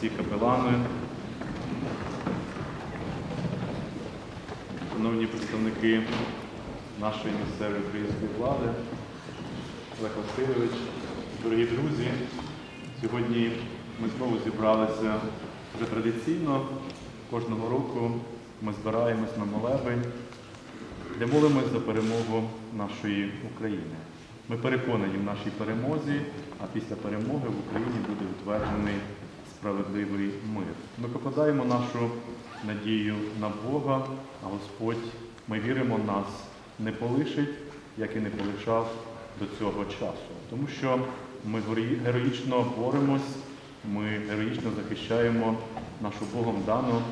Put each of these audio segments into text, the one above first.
отці капелани, шановні представники нашої місцевої української влади, Олег Васильович, дорогі друзі, сьогодні ми знову зібралися вже традиційно. Кожного року ми збираємось на молебень, де молимось за перемогу нашої України. Ми переконані в нашій перемозі, а після перемоги в Україні буде утверджений справедливий мир. Ми покладаємо нашу надію на Бога, а Господь, ми віримо, нас не полишить, як і не полишав до цього часу. Тому що ми героїчно боремось, ми героїчно захищаємо нашу Богом дану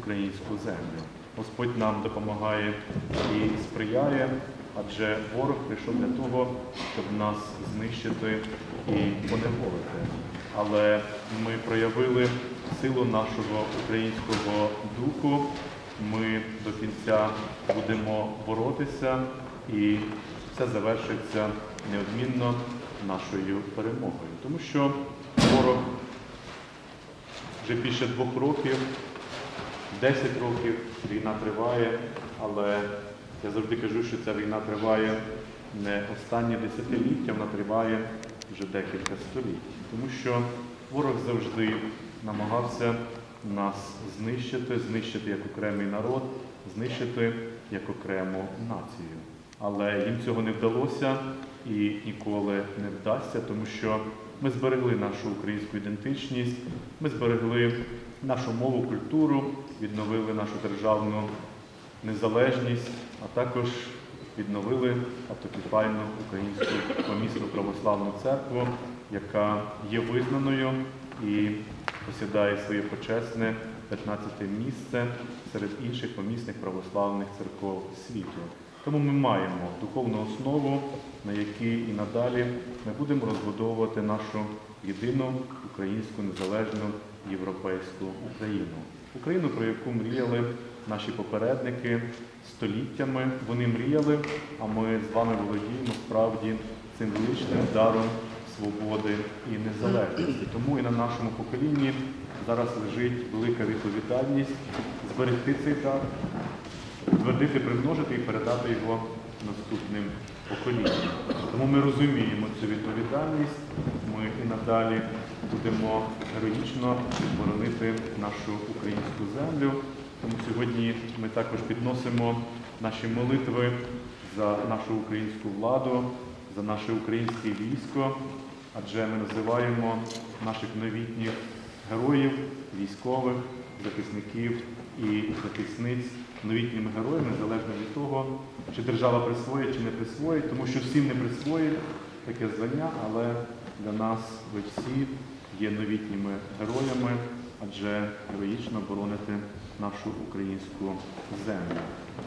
українську землю. Господь нам допомагає і сприяє, адже ворог прийшов для того, щоб нас знищити і поневолити. Але ми проявили силу нашого українського духу. Ми до кінця будемо боротися, і все завершиться неодмінно нашою перемогою. Тому що ворог вже більше двох років 10 років війна триває, але я завжди кажу, що ця війна триває не останні десятиліття, вона триває вже декілька століть. Тому що ворог завжди намагався нас знищити, знищити як окремий народ, знищити як окрему націю. Але їм цього не вдалося і ніколи не вдасться, тому що ми зберегли нашу українську ідентичність, ми зберегли нашу мову, культуру, відновили нашу державну незалежність, а також відновили автокефальну українську помісну православну церкву, яка є визнаною і посідає своє почесне 15 місце серед інших помісних православних церков світу. Тому ми маємо духовну основу, на якій і надалі ми будемо розбудовувати нашу єдину українську незалежну європейську Україну. Україну, про яку мріяли наші попередники століттями. Вони мріяли, а ми з вами володіємо справді цим величним даром свободи і незалежності. Тому і на нашому поколінні зараз лежить велика відповідальність зберегти цей дар, твердити, примножити і передати його наступним поколінням. Тому ми розуміємо цю відповідальність. Ми і надалі будемо героїчно боронити нашу українську землю. Тому сьогодні ми також підносимо наші молитви за нашу українську владу, за наше українське військо, адже ми називаємо наших новітніх героїв, військових, захисників і захисниць. Новітніми героями, залежно від того, чи держава присвоїть, чи не присвоїть, тому що всім не присвоїть таке звання, але для нас ви всі є новітніми героями, адже героїчно боронити нашу українську землю.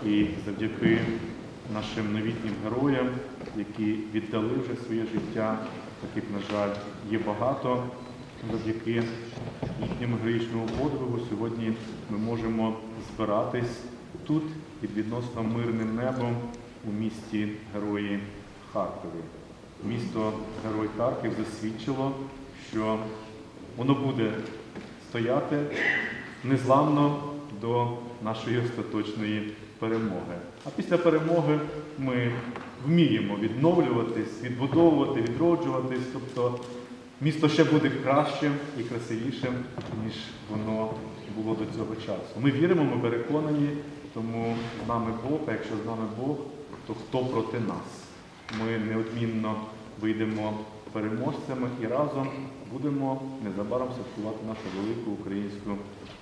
І завдяки нашим новітнім героям, які віддали вже своє життя, таких, на жаль, є багато. Завдяки їхньому героїчному подвигу сьогодні ми можемо збиратись тут під відносно мирним небом у місті Герої Харкові. Місто Герой Харків засвідчило, що воно буде стояти незламно до нашої остаточної перемоги. А після перемоги ми вміємо відновлюватись, відбудовувати, відроджуватись. Тобто місто ще буде кращим і красивішим, ніж воно було до цього часу. Ми віримо, ми переконані, тому з нами Бог, а якщо з нами Бог, то хто проти нас? Ми неодмінно вийдемо переможцями і разом будемо незабаром святкувати нашу велику українську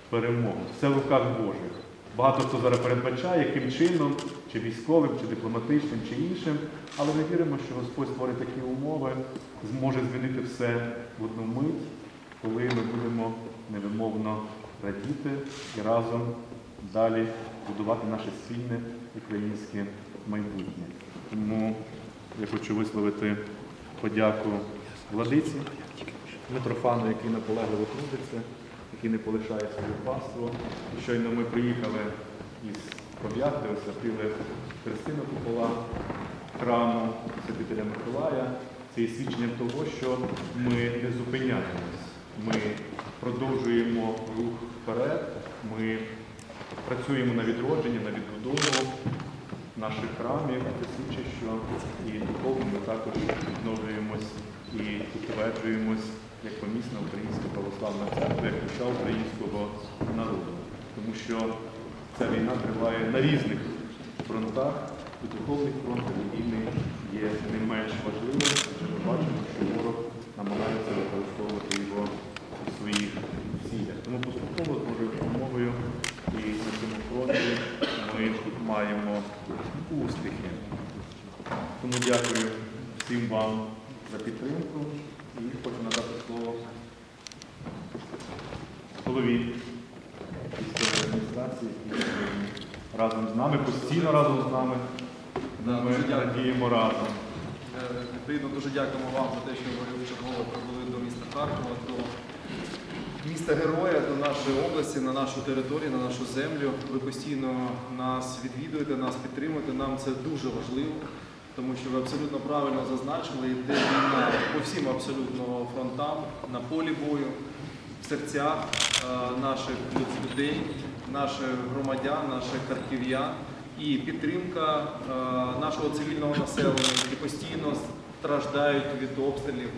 перемогу. Все в руках Божих. Багато хто зараз передбачає, яким чином, чи військовим, чи дипломатичним, чи іншим, але ми віримо, що Господь створить такі умови, зможе змінити все в одну мить, коли ми будемо невимовно радіти і разом далі будувати наше спільне українське майбутнє. Тому я хочу висловити подяку владиці Митрофану, який наполегливо трудиться, який не полишає своє паство. Щойно ми приїхали із Пов'яти, освятили Христину Купола храму Святителя Миколая. Це є свідченням того, що ми не зупиняємось. Ми продовжуємо рух вперед. Ми працюємо на відродження, на відбудову наших храмів. Це свідчить, що і духовно ми також відновлюємось і утверджуємось як помісна українська православна церква, як душа українського народу. Тому що ця війна триває на різних фронтах, і духовний фронт релігійний є не менш важливим, адже ми бачимо, що ворог намагається використовувати його у своїх цілях. Тому поступово з Божою допомогою і на цьому фронті ми маємо успіхи. Тому дякую всім вам за підтримку і хочу надати слово голові військової адміністрації, який разом з нами, постійно разом з нами. Да, Ми дуже дякую. радіємо разом. Е, Відповідно, дуже дякуємо вам за те, що ви вчергово прибули до міста Харкова, до міста Героя, до нашої області, на нашу територію, на нашу землю. Ви постійно нас відвідуєте, нас підтримуєте. Нам це дуже важливо, тому що ви абсолютно правильно зазначили, йде війна по всім абсолютно фронтам, на полі бою, в серцях е, наших людей, наших громадян, наших харків'ян і підтримка е, нашого цивільного населення, які постійно страждають від обстрілів.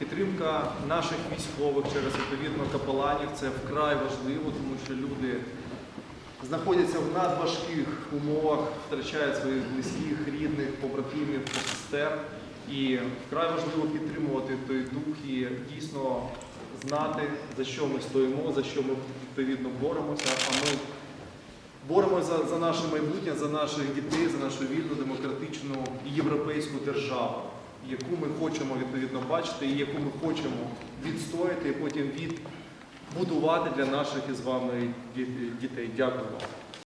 Підтримка наших військових через відповідно капеланів це вкрай важливо, тому що люди знаходяться в надважких умовах, втрачають своїх близьких, рідних, побратимів, сестер. І вкрай важливо підтримувати той дух і дійсно знати, за що ми стоїмо, за що ми відповідно боремося. А ми боремося за, за наше майбутнє, за наших дітей, за нашу вільну, демократичну і європейську державу, яку ми хочемо відповідно бачити і яку ми хочемо відстояти і потім відбудувати для наших із вами дітей. Дякую вам.